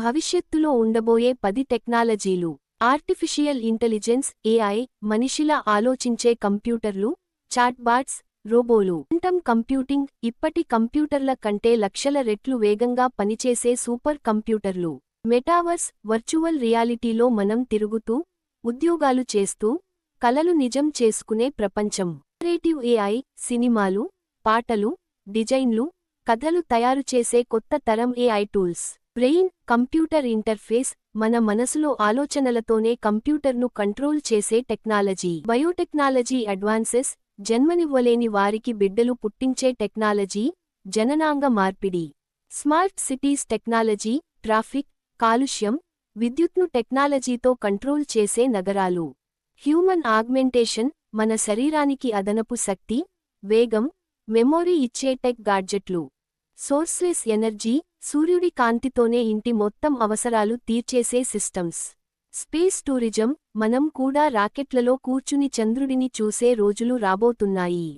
భవిష్యత్తులో ఉండబోయే పది టెక్నాలజీలు. ఆర్టిఫిషియల్ ఇంటెలిజెన్స్ ఏఐ మనిషిలా ఆలోచించే కంప్యూటర్లు చాట్బాట్స్ రోబోలు. క్వాంటమ్ కంప్యూటింగ్ ఇప్పటి కంప్యూటర్ల కంటే లక్షల రెట్లు వేగంగా పనిచేసే సూపర్ కంప్యూటర్లు. మెటావర్స్ వర్చువల్ రియాలిటీలో మనం తిరుగుతూ ఉద్యోగాలు చేస్తూ కలలు నిజం చేసుకునే ప్రపంచం. క్రియేటివ్ ఏఐ సినిమాలు పాటలు డిజైన్లు కథలు తయారు చేసే కొత్త తరం AI tools. Brain computer interface మన మనసులో ఆలోచనలతోనే కంప్యూటర్ను కంట్రోల్ చేసే టెక్నాలజీ. బయోటెక్నాలజీ అడ్వాన్సెస్ జన్మనివ్వలేని వారికి బిడ్డలు పుట్టించే టెక్నాలజీ జననాంగ మార్పిడి. స్మార్ట్ సిటీస్ టెక్నాలజీ ట్రాఫిక్ కాలుష్యం విద్యుత్ను టెక్నాలజీతో కంట్రోల్ చేసే నగరాలు. హ్యూమన్ ఆగ్మెంటేషన్ మన శరీరానికి అదనపు శక్తి వేగం మెమొరీ ఇచ్చే టెక్ గాడ్జెట్లు. సోర్స్లెస్ ఎనర్జీ సూర్యుడి కాంతితోనే ఇంటి మొత్తం అవసరాలు తీర్చేసే సిస్టమ్స్. స్పేస్ టూరిజం మనం కూడా రాకెట్లలో కూర్చుని చంద్రుడిని చూసే రోజులు రాబోతున్నాయి.